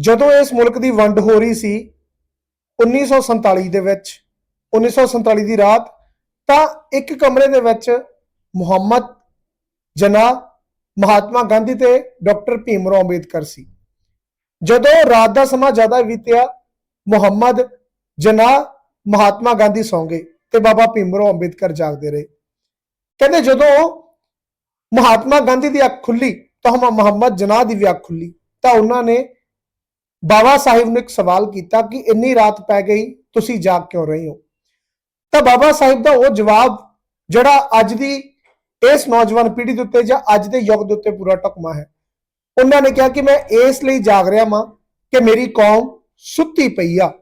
ਜਦੋਂ ਇਸ ਮੁਲਕ ਦੀ ਵੰਡ ਹੋ ਰਹੀ ਸੀ 1947 ਦੇ ਵਿੱਚ 1947 ਦੀ ਰਾਤ, ਤਾਂ ਇੱਕ ਕਮਰੇ ਦੇ ਵਿੱਚ ਮੁਹੰਮਦ ਜਨਾ ਮਹਾਤਮਾ ਗਾਂਧੀ ਤੇ ਡਾਕਟਰ ਭੀਮ ਰਾਓ ਅੰਬੇਦਕਰ ਸੀ। ਜਦੋਂ ਰਾਤ ਦਾ ਸਮਾਂ ਜ਼ਿਆਦਾ ਬੀਤਿਆ, ਮੁਹੰਮਦ ਜਨਾ ਮਹਾਤਮਾ ਗਾਂਧੀ ਸੌਂ ਗਏ ਤੇ ਬਾਬਾ ਭੀਮ ਰਾਓ ਅੰਬੇਦਕਰ ਜਾਗਦੇ ਰਹੇ। ਕਹਿੰਦੇ ਜਦੋਂ ਮਹਾਤਮਾ ਗਾਂਧੀ ਦੀ ਅੱਖ ਖੁੱਲੀ, ਤਾਂ ਮੁਹੰਮਦ ਜਨਾਹ ਦੀ ਵੀ ਅੱਖ ਖੁੱਲੀ, ਤਾਂ ਉਹਨਾਂ ਨੇ ਬਾਬਾ ਸਾਹਿਬ ਨੂੰ ਇੱਕ ਸਵਾਲ ਕੀਤਾ ਕਿ ਇੰਨੀ ਰਾਤ ਪੈ ਗਈ, ਤੁਸੀਂ ਜਾਗ ਕਿਉਂ ਰਹੇ ਹੋ? ਤਾਂ ਬਾਬਾ ਸਾਹਿਬ ਦਾ ਉਹ ਜਵਾਬ ਜਿਹੜਾ ਅੱਜ ਦੀ ਇਸ ਨੌਜਵਾਨ ਪੀੜ੍ਹੀ ਦੇ ਉੱਤੇ ਜਾਂ ਅੱਜ ਦੇ ਯੁੱਗ ਦੇ ਉੱਤੇ ਪੂਰਾ ਟਕਮਾ ਹੈ। ਉਹਨਾਂ ਨੇ ਕਿਹਾ ਕਿ ਮੈਂ ਇਸ ਲਈ ਜਾਗ ਰਿਹਾ ਮਾਂ ਕਿ ਮੇਰੀ ਕੌਮ ਸੁੱਤੀ ਪਈ ਆ।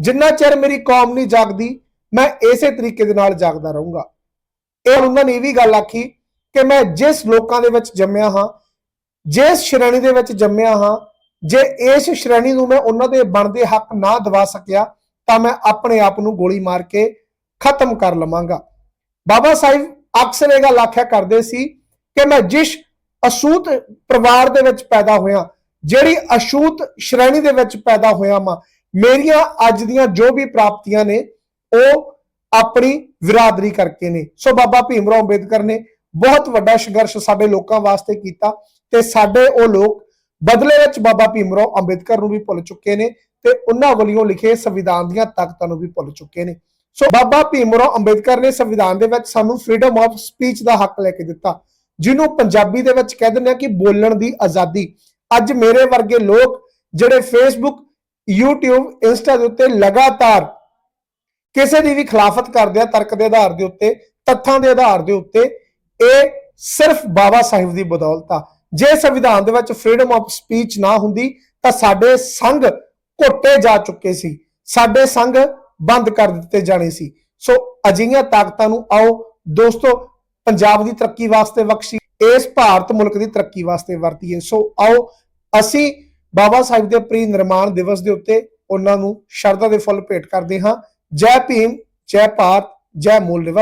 ਜਿੰਨਾ ਚਿਰ ਮੇਰੀ ਕੌਮ ਨਹੀਂ ਜਾਗਦੀ, ਮੈਂ ਇਸੇ ਤਰੀਕੇ ਦੇ ਨਾਲ ਜਾਗਦਾ ਰਹੂੰਗਾ। ਇਹ ਉਹਨਾਂ ਨੇ ਇਹ ਵੀ ਗੱਲ ਆਖੀ ਕਿ ਮੈਂ ਜਿਸ ਲੋਕਾਂ ਦੇ ਵਿੱਚ ਜੰਮਿਆ ਹਾਂ, ਜਿਸ ਸ਼੍ਰੇਣੀ ਦੇ ਵਿੱਚ ਜੰਮਿਆ ਹਾਂ ਜੇ ਇਸ ਸ਼੍ਰੇਣੀ ਨੂੰ ਮੈਂ ਉਹਨਾਂ ਦੇ ਬਣਦੇ ਹੱਕ ਨਾ ਦਵਾ ਸਕਿਆ, ਤਾਂ ਮੈਂ ਆਪਣੇ ਆਪ ਨੂੰ ਗੋਲੀ ਮਾਰ ਕੇ ਖਤਮ ਕਰ ਲਵਾਂਗਾ। ਬਾਬਾ ਸਾਹਿਬ ਅਕਸਰ ਇਹ ਗੱਲ ਆਖਿਆ ਕਰਦੇ ਸੀ ਕਿ ਮੈਂ ਜਿਸ ਅਸ਼ੂਤ ਪਰਿਵਾਰ ਦੇ ਵਿੱਚ ਪੈਦਾ ਹੋਇਆ, ਜਿਹੜੀ ਅਸ਼ੂਤ ਸ਼੍ਰੇਣੀ ਦੇ ਵਿੱਚ ਪੈਦਾ ਹੋਇਆ ਮਾਂ ਮੇਰੀਆਂ ਅੱਜ ਦੀਆਂ ਜੋ ਵੀ ਪ੍ਰਾਪਤੀਆਂ ਨੇ, ਉਹ ਆਪਣੀ ਵਿਰਾਦਰੀ ਕਰਕੇ ਨੇ। ਸੋ ਬਾਬਾ ਭੀਮ ਰਾਓ ਅੰਬੇਦਕਰ ਨੇ ਬਹੁਤ ਵੱਡਾ ਸੰਘਰਸ਼ ਸਾਡੇ ਲੋਕਾਂ ਵਾਸਤੇ ਕੀਤਾ ਤੇ ਸਾਡੇ ਉਹ ਲੋਕ ਬਦਲੇ ਵਿੱਚ ਬਾਬਾ ਭੀਮਰਾਓ ਅੰਬੇਦਕਰ ਨੂੰ ਵੀ ਭੁੱਲ ਚੁੱਕੇ ਨੇ ਤੇ ਉਹਨਾਂ ਵੱਲੋਂ ਲਿਖੇ ਸੰਵਿਧਾਨ ਦੀਆਂ ਤਾਕਤਾਂ ਨੂੰ ਵੀ ਭੁੱਲ ਚੁੱਕੇ ਨੇ। ਸੋ ਬਾਬਾ ਭੀਮਰਾਓ ਅੰਬੇਦਕਰ ਨੇ ਸੰਵਿਧਾਨ ਦੇ ਵਿੱਚ ਸਾਨੂੰ ਫ੍ਰੀडम ਆਫ ਸਪੀਚ ਦਾ ਹੱਕ ਲੈ ਕੇ ਦਿੱਤਾ, ਜਿਹਨੂੰ ਪੰਜਾਬੀ ਦੇ ਵਿੱਚ ਕਹਿ ਦਿੰਦੇ ਆ ਕਿ ਬੋਲਣ ਦੀ ਆਜ਼ਾਦੀ। ਅੱਜ ਮੇਰੇ ਵਰਗੇ ਲੋਕ ਜਿਹੜੇ ਫੇਸਬੁੱਕ YouTube ਇੰਸਟਾ ਦੇ ਉੱਤੇ ਲਗਾਤਾਰ ਕਿਸੇ ਦੀ ਵੀ ਖਿਲਾਫਤ ਕਰਦੇ ਆ, ਤਰਕ ਦੇ ਆਧਾਰ ਦੇ ਉੱਤੇ, ਤੱਥਾਂ ਦੇ ਆਧਾਰ ਦੇ ਉੱਤੇ, ਇਹ ਸਿਰਫ ਬਾਬਾ ਸਾਹਿਬ ਦੀ ਬਦੌਲਤ ਆ। ਜੇ ਸੰਵਿਧਾਨ ਦੇ ਵਿੱਚ ਫ੍ਰੀडम ਆਫ ਸਪੀਚ ਨਾ ਹੁੰਦੀ, ਤਾਂ ਸਾਡੇ ਸੰਘ ਘੋਟੇ ਜਾ ਚੁੱਕੇ ਸੀ। ਸਾਡੇ ਸੰਘ ਬੰਦ ਕਰ ਦਿੱਤੇ ਜਾਣੇ ਸੀ। ਸੋ ਅਜਿਹੀਆਂ ਤਾਕਤਾਂ ਨੂੰ ਆਓ, ਦੋਸਤੋ, ਪੰਜਾਬ ਦੀ ਤਰੱਕੀ ਵਾਸਤੇ ਬਖਸ਼ੀ। ਇਸ ਭਾਰਤ ਮੁਲਕ ਦੀ ਤਰੱਕੀ ਵਾਸਤੇ ਵਰਤੀਏ। ਸੋ ਆਓ, ਅਸੀਂ ਬਾਬਾ ਸਾਹਿਬ ਦੇ ਪ੍ਰੀ ਨਿਰਮਾਣ ਦਿਵਸ ਦੇ ਉੱਤੇ ਉਹਨਾਂ ਨੂੰ ਸ਼ਰਧਾ ਦੇ ਫੁੱਲ ਭੇਟ ਕਰਦੇ ਹਾਂ। ਜੈ ਭੀਮ, ਜੈ ਭਾਰਤ, ਜੈ ਮੂਲ ਦਿਵਸ